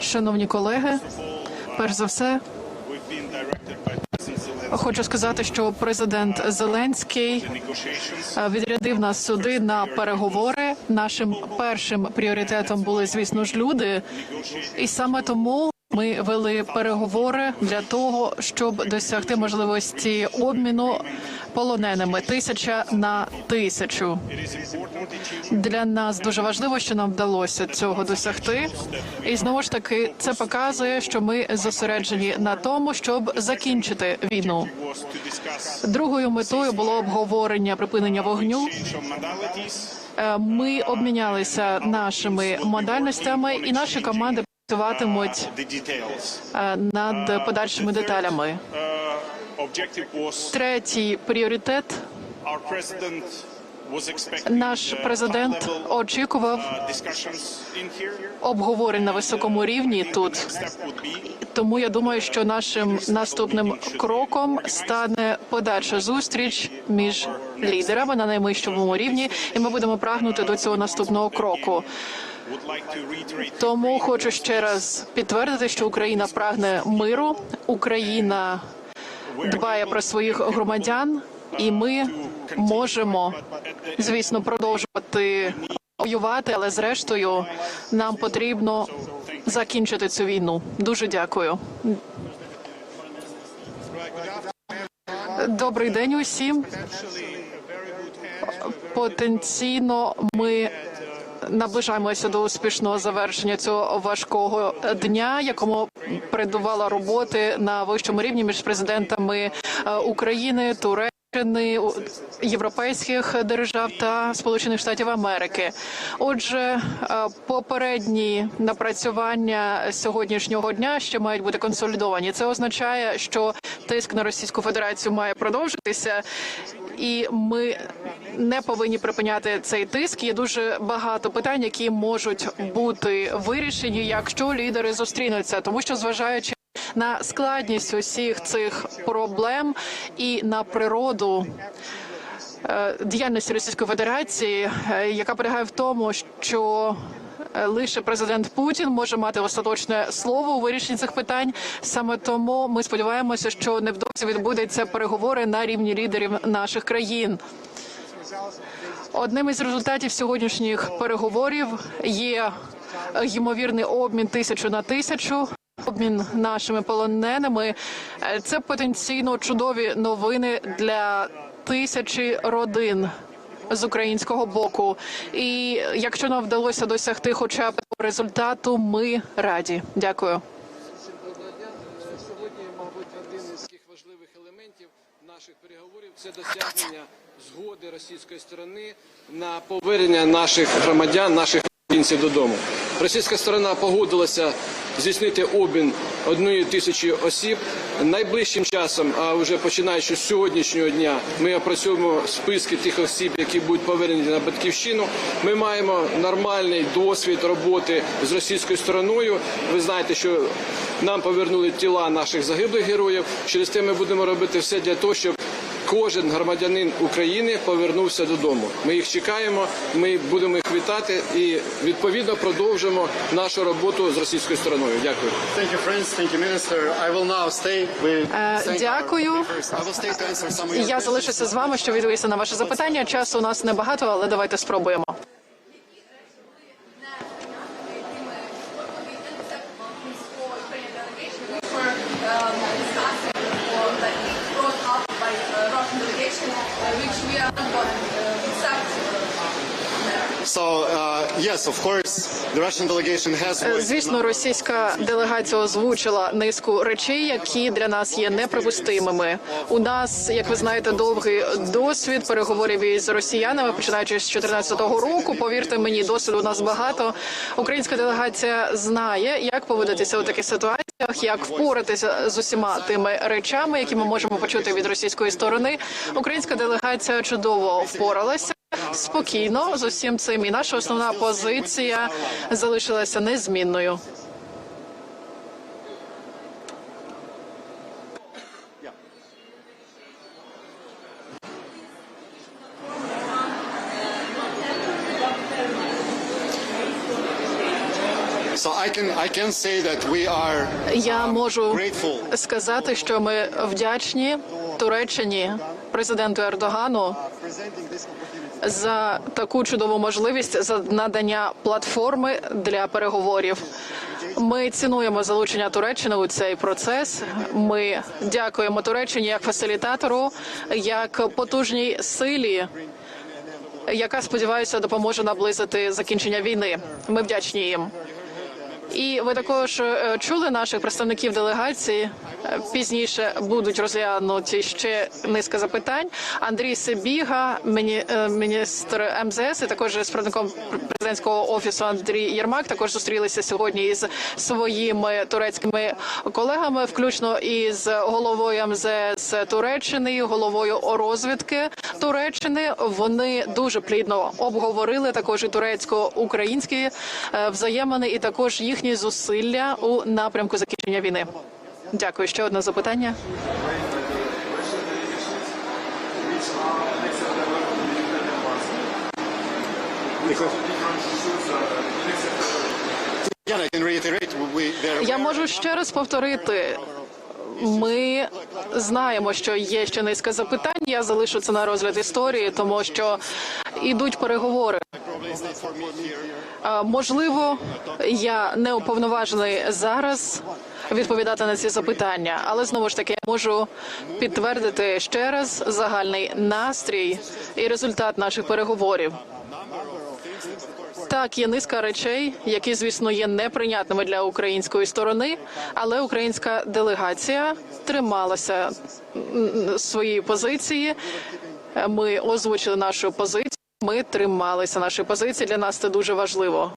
Шановні колеги, перш за все, хочу сказати, що президент Зеленський е, відрядив нас сюди на переговори. Нашим першим пріоритетом були, звісно ж, люди, і саме тому. Ми вели переговори для того, щоб досягти можливості обміну полоненими тисяча на тисячу. Для нас дуже важливо, що нам вдалося цього досягти, і знову ж таки це показує, що ми зосереджені на тому, щоб закінчити війну. Другою метою було обговорення припинення вогню. Е, Ми обмінялися нашими модальностями, і наші команди працюватимуть е, над подальшими деталями. Третій пріоритет. наш президент очікував обговорень на високому рівні тут. Тому я думаю, що нашим наступним кроком стане подальша зустріч між лідерами на найвищому рівні, і ми будемо прагнути до цього наступного кроку. Тому хочу ще раз підтвердити, що Україна прагне миру, Україна дбає про своїх громадян, і ми можемо, звісно, продовжувати воювати, але зрештою нам потрібно закінчити цю війну. Дуже дякую. Добрий день усім. Потенційно ми наближаємося до успішного завершення цього важкого дня, якому передувала роботи на вищому рівні між президентами е, України, Туреччини, європейських держав та Сполучених Штатів Америки. Отже, е, попередні напрацювання сьогоднішнього дня ще мають бути консолідовані. Це означає, що тиск на Російську Федерацію має продовжитися, і ми не повинні припиняти цей тиск. Є дуже багато питань, які можуть бути вирішені, якщо лідери зустрінуться, тому що зважаючи на складність усіх цих проблем і на природу е, діяльності Російської Федерації, е, яка полягає в тому, що е, лише президент Путін може мати остаточне слово у вирішенні цих питань. Саме тому ми сподіваємося, що невдовзі відбудуться переговори на рівні лідерів наших країн. Одним із результатів сьогоднішніх переговорів є ймовірний обмін тисячу на тисячу. Обмін нашими полоненими це потенційно чудові новини для тисячі родин з українського боку. І якщо нам вдалося досягти хоча б результату, ми раді. Дякую. Сьогодні, мабуть, один із важливих елементів наших переговорів це досягнення згоди російської сторони на повернення наших громадян, наших українців додому. Російська сторона погодилася здійснити обмін однієї тисячі осіб. Найближчим часом, а вже починаючи з сьогоднішнього дня, ми опрацюємо списки тих осіб, які будуть повернені на батьківщину. Ми маємо нормальний досвід роботи з російською стороною. Ви знаєте, що нам повернули тіла наших загиблих героїв. Через те ми будемо робити все для того, щоб кожен громадянин України повернувся додому. Ми їх чекаємо, ми будемо їх вітати і відповідно продовжимо нашу роботу з російською стороною. Дякую. Е, Дякую. Я залишуся з вами, щоб відповісти на ваше запитання. Часу у нас небагато, але давайте спробуємо. which we are not going to accept. So, uh, yes, of course, the Russian delegation has Е, voiced Звісно, російська делегація озвучила низку речей, які для нас є неприпустимими. У нас, як ви знаєте, довгий досвід переговорів із росіянами, починаючи з 2014 року. Повірте мені, досвіду у нас багато. Українська делегація знає, як поводитися у таких ситуаціях, як впоратися з усіма тими речами, які ми можемо почути від російської сторони. Українська делегація чудово впоралася. Спокійно з усім цим, і наша основна позиція залишилася незмінною. Я можу сказати, що ми вдячні Туреччині, президенту Ердогану за таку чудову можливість за надання платформи для переговорів. Ми цінуємо залучення Туреччини у цей процес. Ми дякуємо Туреччині як фасилітатору, як потужній силі, яка сподіваюся допоможе наблизити закінчення війни. Ми вдячні їм. І ви також е, чули наших представників делегації. Е, Пізніше будуть розглянуті ще низка запитань. Андрій Сибіга, міні- е, міністр МЗС, і також з представником президентського офісу Андрій Єрмак також зустрілися сьогодні із своїми турецькими колегами, включно із головою МЗС Туреччини, головою розвідки Туреччини. Вони дуже плідно обговорили також і турецько-українські взаємини, і також їхні зусилля у напрямку закінчення війни. Дякую. Ще одне запитання. Я можу ще раз повторити. Ми знаємо, що є ще низка запитань. Я залишу це на розгляд історії, тому що ідуть переговори. Можливо, я не уповноважений зараз відповідати на ці запитання, але знову ж таки я можу підтвердити ще раз загальний настрій і результат наших переговорів. Так, є низка речей, які, звісно, є неприйнятними для української сторони, але українська делегація трималася своєї позиції. Ми озвучили нашу позицію. Ми трималися нашої позиції. Для нас це дуже важливо.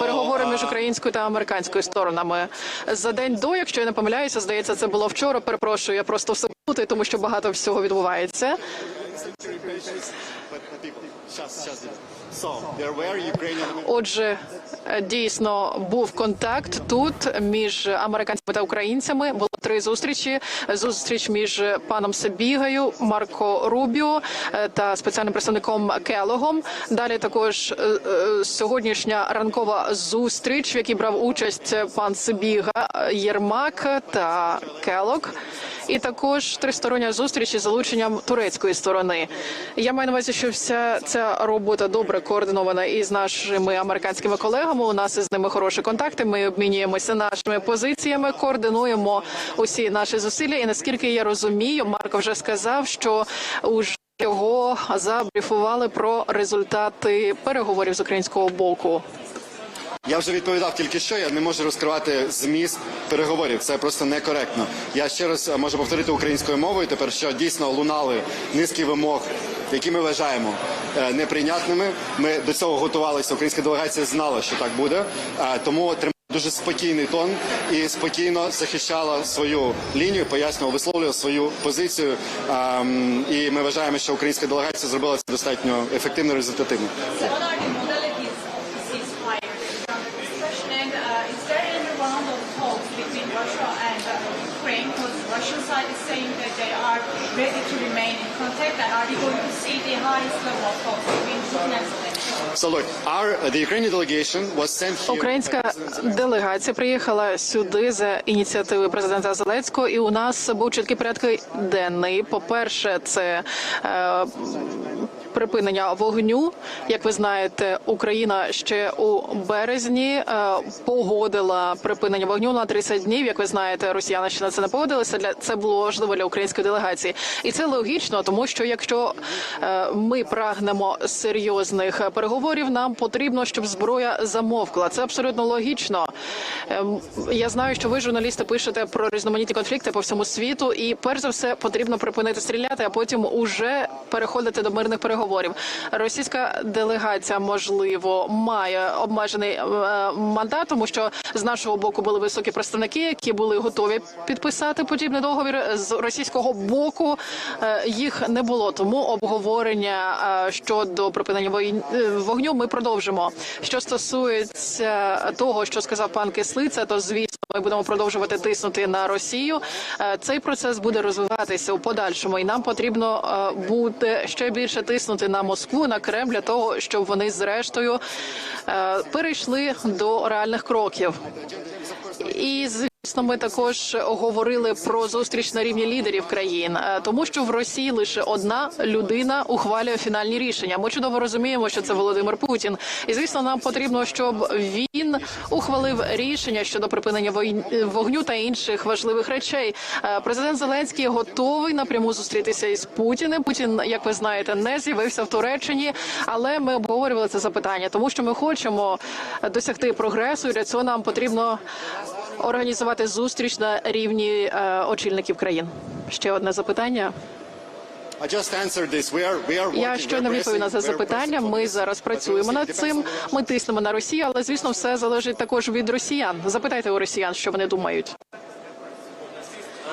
Переговори uh, між українською та американською сторонами за день до, якщо я не помиляюся, здається, це було вчора. Перепрошую, я просто все плутаю, тому що багато всього відбувається. Отже, е, дійсно був контакт тут між американцями та українцями. Було три зустрічі: зустріч між паном Сабігою, Марко Рубіо е, та спеціальним представником Келогом. Далі також е, сьогоднішня ранкова зустріч, в якій брав участь пан Сабіга, е, Єрмак та Келог. І також тристороння зустріч із залученням турецької сторони. Я маю на увазі, що вся ця робота добре координована із нашими американськими колегами. У нас із ними хороші контакти. Ми обмінюємося нашими позиціями, координуємо усі наші зусилля. І наскільки я розумію, Марко вже сказав, що уже його забріфували про результати переговорів з українського боку. Я вже відповідав тільки що. Я не можу розкривати зміст переговорів. Це просто некоректно. Я ще раз е, можу повторити українською мовою. Тепер що дійсно лунали низки вимог, які ми вважаємо е, неприйнятними. Ми до цього готувалися. Українська делегація знала, що так буде. Е, Тому тримала дуже спокійний тон і спокійно захищала свою лінію, пояснювала, висловлювала свою позицію. Ем, І ми вважаємо, що українська делегація зробила це достатньо ефективно результативно. So what are the modalities of the ceasefire? Question and uh, is there any round of talks between Russia and uh, Ukraine? Is saying that they are ready to remain in contact. And are we going to see the highest level of talks between Putin and Zelensky? So look, our the Ukrainian delegation was sent here. Українська делегація приїхала сюди за ініціативи президента Зеленського, і у нас був чіткий порядок денний. По перше, це е, припинення вогню. Як ви знаєте, Україна ще у березні е, погодила припинення вогню на 30 днів. Як ви знаєте, росіяни ще на це не погодилися. Для це було важливо для української делегації, і це логічно, тому що якщо е, ми прагнемо серйозних переговорів, нам потрібно, щоб зброя замовкла. Це абсолютно логічно. Ем, Я знаю, що ви журналісти пишете про різноманітні конфлікти по всьому світу, і перш за все потрібно припинити стріляти, а потім уже переходити до мирних переговорів. Російська делегація можливо має обмежений е, мандат, тому що з нашого боку були високі представники, які були готові підписати подібний договір. З російського боку е, їх не було. Тому обговорення е, щодо припинення вогню ми продовжимо. Що стосується того, що сказав пан Кислиця, то звісно ми будемо продовжувати тиснути на Росію. Е, Цей процес буде розвиватися у подальшому, і нам потрібно е, буде ще більше тиснути на Москву, на Кремль для того, щоб вони зрештою е, перейшли до реальних кроків. І ми також говорили про зустріч на рівні лідерів країн, е, тому що в Росії лише одна людина ухвалює фінальні рішення. Ми чудово розуміємо, що це Володимир Путін. І звісно, нам потрібно, щоб він ухвалив рішення щодо припинення вогню та інших важливих речей. Е, Президент Зеленський готовий напряму зустрітися із Путіним. Путін, як ви знаєте, не з'явився в Туреччині, але ми обговорювали це запитання, тому що ми хочемо досягти прогресу. І для цього нам потрібно організувати зустріч на рівні е, очільників країн. Ще одне запитання. Я щойно відповів на це запитання. Ми зараз працюємо над цим. Ми тиснемо на Росію, але звісно, все залежить також від росіян. Запитайте у росіян, що вони думають.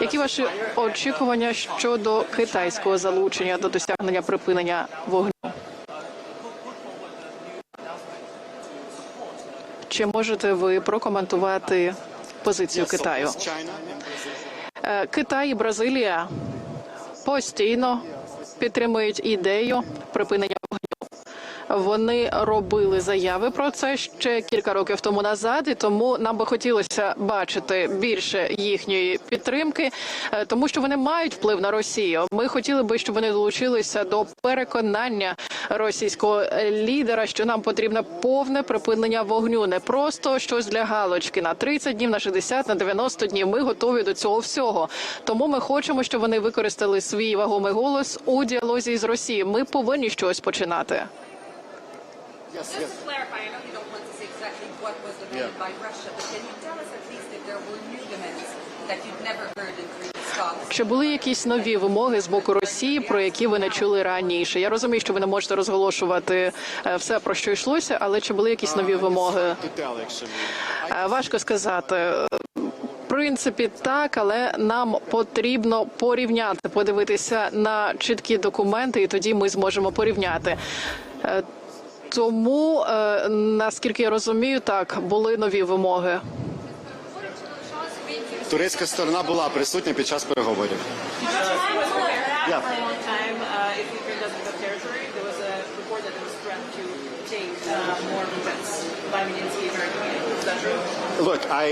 Які ваші очікування щодо китайського залучення до досягнення припинення вогню? Чи можете ви прокоментувати позицію Китаю? Е, Китай і Бразилія постійно підтримують ідею припинення. Вони робили заяви про це ще кілька років тому назад, і тому нам би хотілося бачити більше їхньої підтримки, е, тому що вони мають вплив на Росію. Ми хотіли би, щоб вони долучилися до переконання російського лідера, що нам потрібне повне припинення вогню, не просто щось для галочки на 30 днів, на 60, на 90 днів. Ми готові до цього всього. Тому ми хочемо, щоб вони використали свій вагомий голос у діалозі з Росією. Ми повинні щось починати. Yes, Just yes. to clarify, I know you don't want to say exactly what was demanded Yeah. by Russia, but can you tell us at least if there were new demands that you'd never heard in previous talks? Чи були якісь нові вимоги з боку Росії, про які ви не чули раніше? Я розумію, що ви не можете розголошувати е, все про що йшлося, але чи були якісь нові вимоги? Е, Важко сказати. В принципі, так, але нам потрібно порівняти, подивитися на чіткі документи, і тоді ми зможемо порівняти. Е, Тому, е, наскільки я розумію, так були нові вимоги. Турецька сторона була присутня під час переговорів. Yeah. uh, uh,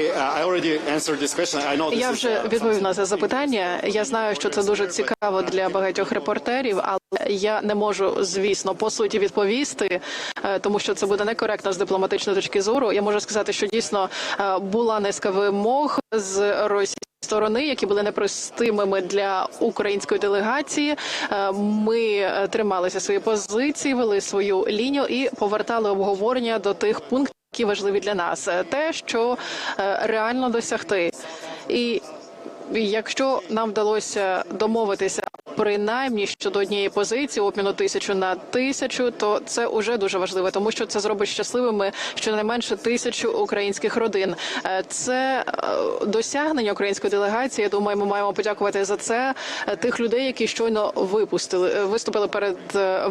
uh, Я вже uh, відповів на це запитання. Я знаю, що це дуже цікаво для багатьох репортерів, але я не можу, звісно, по суті відповісти, е, тому що це буде некоректно з дипломатичної точки зору. Я можу сказати, що дійсно е, була низка вимог з Росії. Сторони, які були непристимими для української делегації, Е, ми трималися своєї позиції, вели свою лінію і повертали обговорення до тих пунктів, які важливі для нас. Те, що реально досягти, і якщо нам вдалося домовитися принаймні щодо однієї позиції обміну тисячу на тисячу, то це уже дуже важливо, тому що це зробить щасливими щонайменше тисячу українських родин. Е, Це е, досягнення української делегації. Я думаю, ми маємо подякувати за це е, тих людей, які щойно випустили виступили перед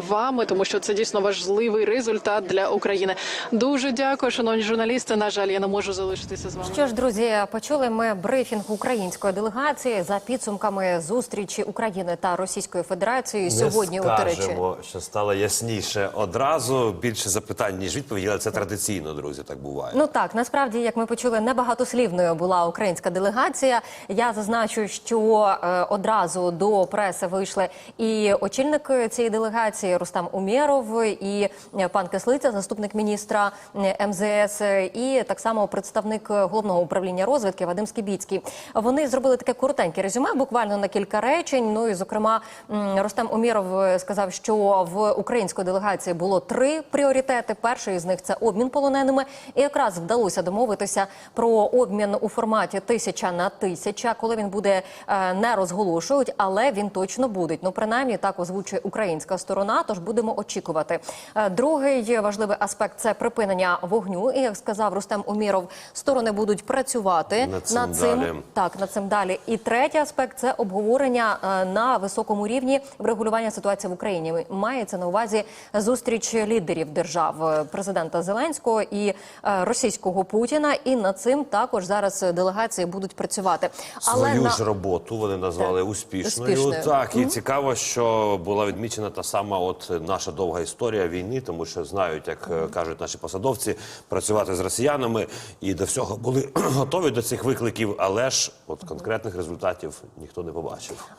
вами, тому що це дійсно важливий результат для України. Дуже дякую, шановні журналісти. На жаль, я не можу залишитися з вами. Що ж, друзі, почули ми брифінг української делегації за підсумками зустрічі України та Російської Федерації сьогодні у Туреччині. що стало ясніше одразу. Більше запитань ніж відповіді, але це традиційно, друзі. Так буває. Ну так насправді, як ми почули, небагатослівною була українська делегація. Я зазначу, що е, одразу до преси вийшли і очільник цієї делегації Рустам Умєров, і е, пан Кислиця, заступник міністра е, МЗС, і так само представник головного управління розвідки Вадим Скібіцький. Вони зробили таке коротеньке резюме, буквально на кілька речень. Ну і зокрема, м, Рустам Умєров е, сказав, що в української делегації було три пріоритети. Перший з них це обмін полоненими. І якраз вдалося домовитися про обмін у форматі тисяча на тисяча, коли він буде е, не розголошують, але він точно буде. Ну принаймні так озвучує українська сторона. Тож будемо очікувати. Е, Другий важливий аспект це припинення вогню. І як сказав Рустем Уміров, сторони будуть працювати Над цим далі. Так, над цим далі. І третій аспект це обговорення е, на високому високому рівні врегулювання ситуації в Україні. Мається на увазі зустріч лідерів держав е, президента Зеленського і е, російського Путіна. І над цим також зараз делегації будуть працювати. Свою на- ж роботу вони назвали Так. успішною. Успішною. Так, і цікаво, що була відмічена та сама от наша довга історія війни, тому що знають, як е, кажуть наші посадовці, працювати з росіянами і до всього були готові до цих викликів, але ж от конкретних результатів ніхто не побачив.